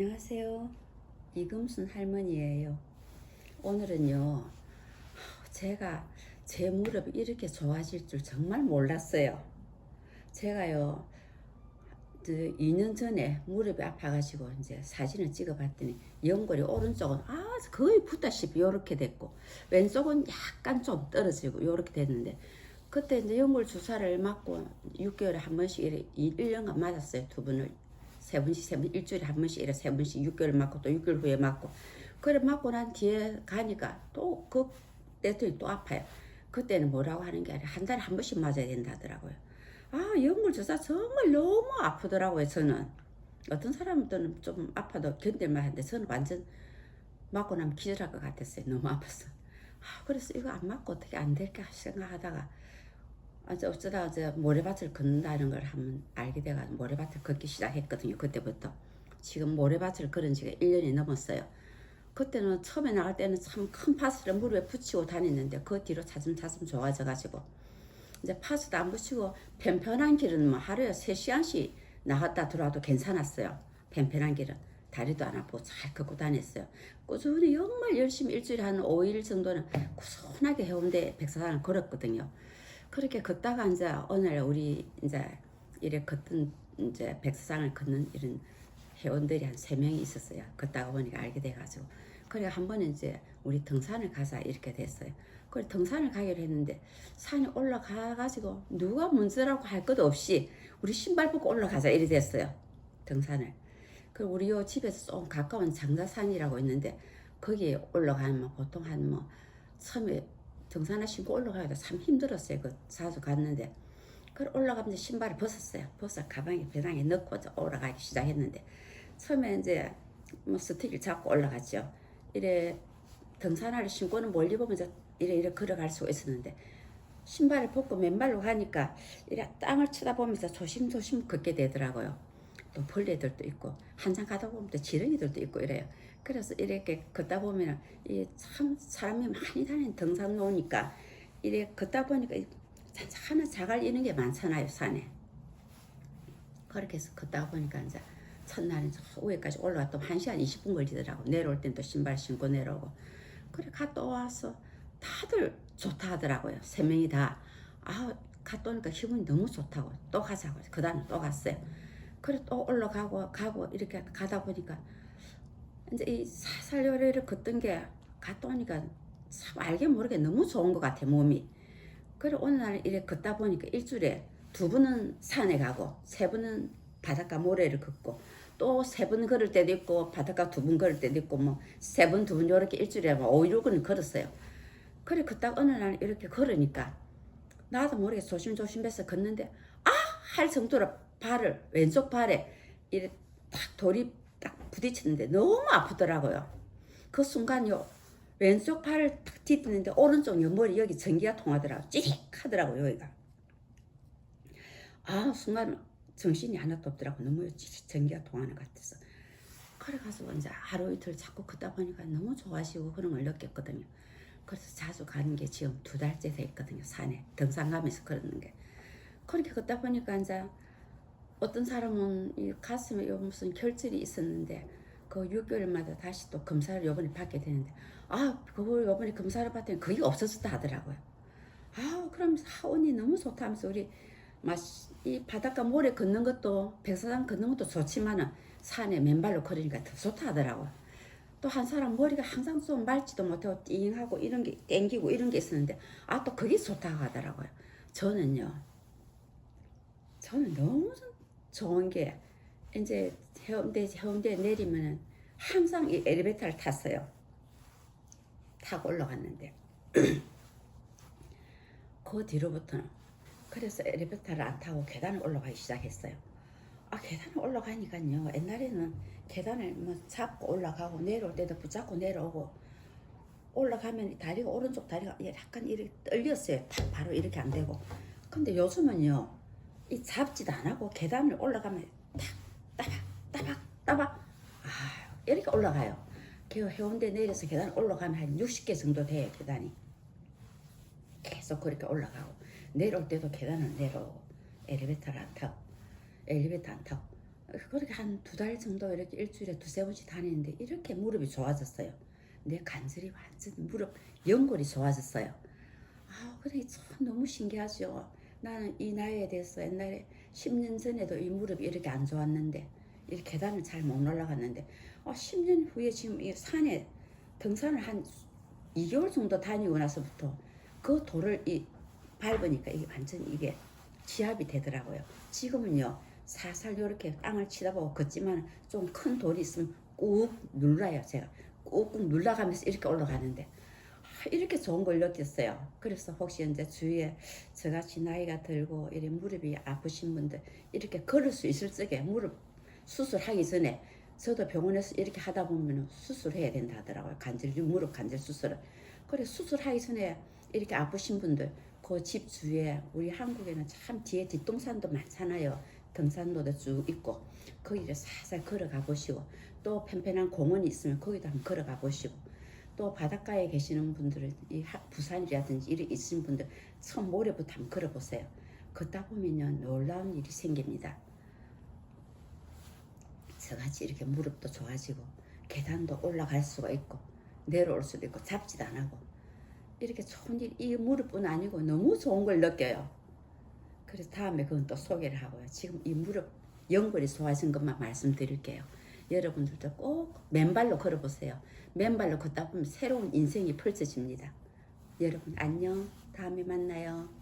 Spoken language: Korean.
안녕하세요. 이금순 할머니예요. 오늘은요, 제가 제 무릎이 이렇게 좋아질 줄 정말 몰랐어요. 제가요, 그 2년 전에 무릎이 아파가지고 이제 사진을 찍어봤더니 연골이 오른쪽은 아 거의 붙다시피 이렇게 됐고 왼쪽은 약간 좀 떨어지고 이렇게 됐는데 그때 이제 연골 주사를 맞고 6개월에 한 번씩 이래 1년간 맞았어요 두 번을 세 번씩 세 번 일주일에 한 번씩 이래 세 번씩 6개월 맞고 또 6개월 후에 맞고. 그래 맞고 난 뒤에 가니까 또 그때 또 아파요. 그때는 뭐라고 하는 게 아니라 한 달에 한 번씩 맞아야 된다 하더라고요. 아 연골 주사 정말 너무 아프더라고요 저는. 어떤 사람들은 좀 아파도 견딜만 한데 저는 완전 맞고 나면 기절할 것 같았어요. 너무 아파서. 아, 그래서 이거 안 맞고 어떻게 안 될까 생각하다가 어쩌- 어쩌다 어제 모래밭을 걷는다는 걸 한번 알게 돼가지고 모래밭을 걷기 시작했거든요 그때부터. 지금 모래밭을 걸은 지가 1년이 넘었어요. 그때는 처음에 나갈 때는 참 큰 파스를 무릎에 붙이고 다녔는데 그 뒤로 차츰차츰 좋아져가지고. 이제 파스도 안 붙이고 편편한 길은 뭐 하루에 3시간씩 나갔다 들어와도 괜찮았어요. 편편한 길은. 다리도 안 아프고 잘 걷고 다녔어요. 꾸준히 정말 열심히 일주일에 한 5일 정도는 꾸준하게 해운대 백사장을 걸었거든요 그렇게 걷다가 이제 오늘 우리 이제 이래 걷던 이제 백사장을 걷는 이런 회원들이 한 세 명이 있었어요. 걷다가 보니까 알게 돼가지고 그래 한 번은 이제 우리 등산을 가자 이렇게 됐어요. 그래 등산을 가기로 했는데 산에 올라가가지고 누가 먼저라고 할것 없이 우리 신발 벗고 올라가자 이래 됐어요. 등산을. 그 우리 요 집에서 좀 가까운 장자산이라고 있는데 거기에 올라가면 보통 한 뭐 처음에 등산을 신고 올라가기도 참 힘들었어요. 그 자주 갔는데 그걸 올라가면서 신발을 벗었어요. 벗어 가방에 배낭에 넣고 올라가기 시작했는데 처음에 이제 뭐 스틱을 잡고 올라갔죠. 이래 등산화를 신고는 멀리 보면서 이래 이래 걸어갈 수가 있었는데 신발을 벗고 맨발로 가니까 이래 땅을 쳐다보면서 조심조심 걷게 되더라고요. 또 벌레들도 있고 한참 가다 보면 또 지렁이들도 있고 이래요. 그래서 이렇게 걷다 보면 이참 사람이 많이 다니는 등산로니까 이래 걷다 보니까 하나 자갈 이런 게 많잖아요 산에. 그렇게 해서 걷다 보니까 이제 첫날은 저 위에까지 올라갔다 한 시간 20분 걸리더라고. 내려올 땐 또 신발 신고 내려오고. 그래 갔다 와서 다들 좋다 하더라고요. 세 명이 다. 아 갔다 오니까 기분이 너무 좋다고 또 가자고. 그 다음에 또 갔어요. 그래 또 올라가고 가고 이렇게 가다 보니까 이제 이 사살요리를 걷던 게 갔다 오니까 참 알게 모르게 너무 좋은 것 같아 몸이. 그래 어느 날 이래 걷다 보니까 일주일에 두 분은 산에 가고 세 분은 바닷가 모래를 걷고 또 세 분 걸을 때도 있고 바닷가 두 분 걸을 때도 있고 뭐 세 분 두분 이렇게 일주일에 뭐 5, 6은 걸었어요. 그래 걷다 어느 날 이렇게 걸으니까 나도 모르게 조심조심 해서 걷는데 아 할 정도로 발을 왼쪽 발에 이렇게 딱 돌이 딱 부딪히는데 너무 아프더라고요. 그 순간요 왼쪽 팔을 탁 딛는데 오른쪽 옆머리 여기 전기가 통하더라고. 찌릭 하더라고 여기가. 아 순간 정신이 하나도 없더라고. 너무 찌릿 전기가 통하는 것 같아서. 그래 가서 이제 하루 이틀 자꾸 걷다 보니까 너무 좋아지고 그런 걸 느꼈거든요. 그래서 자주 가는 게 지금 두 달째 돼 있거든요 산에. 등산 가면서 걸는 게. 그렇게 걷다 보니까 이제 어떤 사람은 이 가슴에 요 무슨 결절이 있었는데 그 6개월마다 다시 또 검사를 요번에 받게 되는데 아 그걸 요번에 검사를 받더니 그게 없어졌다 하더라고요. 아아 언니 너무 좋다 하면서 우리 막이 바닷가 모래 걷는 것도 백사장 걷는 것도 좋지만은 산에 맨발로 걸으니까 더 좋다 하더라고요. 또 한 사람 머리가 항상 좀 맑지도 못하고 띵하고 이런 게 땡기고 이런 게 있었는데 아 또 그게 좋다 하더라고요. 저는요 저는 너무 좋은 게 이제 해운대 해운대 내리면은 항상 이 엘리베이터를 탔어요. 타고 올라갔는데 그 뒤로부터는 그래서 엘리베이터를 안 타고 계단을 올라가기 시작했어요. 아 계단을 올라가니까요. 옛날에는 계단을 뭐 잡고 올라가고 내려올 때도 붙잡고 내려오고 올라가면 다리가 오른쪽 다리가 약간 이렇게 떨렸어요. 탁 바로 이렇게 안 되고. 근데 요즘은요. 이 잡지도 안 하고 계단을 올라가면 탁 따박 따박 따박 아 이렇게 올라가요. 그 해운대 내려서 계단 올라가면 한 60개 정도 돼요 계단이. 계속 그렇게 올라가고 내려올 때도 계단을 내려오고 엘리베이터를 안 타고 엘리베이터 안 타고 그렇게 한 두 달 정도 이렇게 일주일에 두세 번씩 다니는데 이렇게 무릎이 좋아졌어요. 내 관절이 완전 무릎 연골이 좋아졌어요. 아, 그래 참 너무 신기하죠. 나는 이 나이에 대해서 옛날에 10년 전에도 이 무릎이 이렇게 안 좋았는데 이 계단을 잘 못 올라갔는데 아, 10년 후에 지금 이 산에 등산을 한 2개월 정도 다니고 나서부터 그 돌을 이 밟으니까 이게 완전 이게 지압이 되더라고요. 지금은요 살살 이렇게 땅을 치다 보고 걷지만 좀 큰 돌이 있으면 꾹 눌러요 제가 꾹꾹 눌러가면서 이렇게 올라가는데 아, 이렇게 좋은 걸 느꼈어요. 그래서 혹시 이제 주위에 저같이 나이가 들고 이래 무릎이 아프신 분들 이렇게 걸을 수 있을 적에 무릎 수술하기 전에 저도 병원에서 이렇게 하다 보면 수술해야 된다 하더라고요. 관절 무릎 관절 수술을. 그래 수술하기 전에 이렇게 아프신 분들 그 집 주위에 우리 한국에는 참 뒤에 뒷동산도 많잖아요. 등산로도 쭉 있고 거기를 살살 걸어가 보시고 또 편편한 공원이 있으면 거기도 한번 걸어가 보시고 또 바닷가에 계시는 분들은 이 하- 부산이라든지 이리 있으신 분들 처음 모레부터 한번 걸어보세요. 걷다 보면요 놀라운 일이 생깁니다. 저같이 이렇게 무릎도 좋아지고 계단도 올라갈 수가 있고 내려올 수도 있고 잡지도 안 하고 이렇게 좋은 일, 이 무릎뿐 아니고 너무 좋은 걸 느껴요. 그래서 다음에 그건 또 소개를 하고요. 지금 이 무릎 연골이 좋아진 것만 말씀드릴게요. 여러분들도 꼭 맨발로 걸어보세요. 맨발로 걷다 보면 새로운 인생이 펼쳐집니다. 여러분 안녕. 다음에 만나요.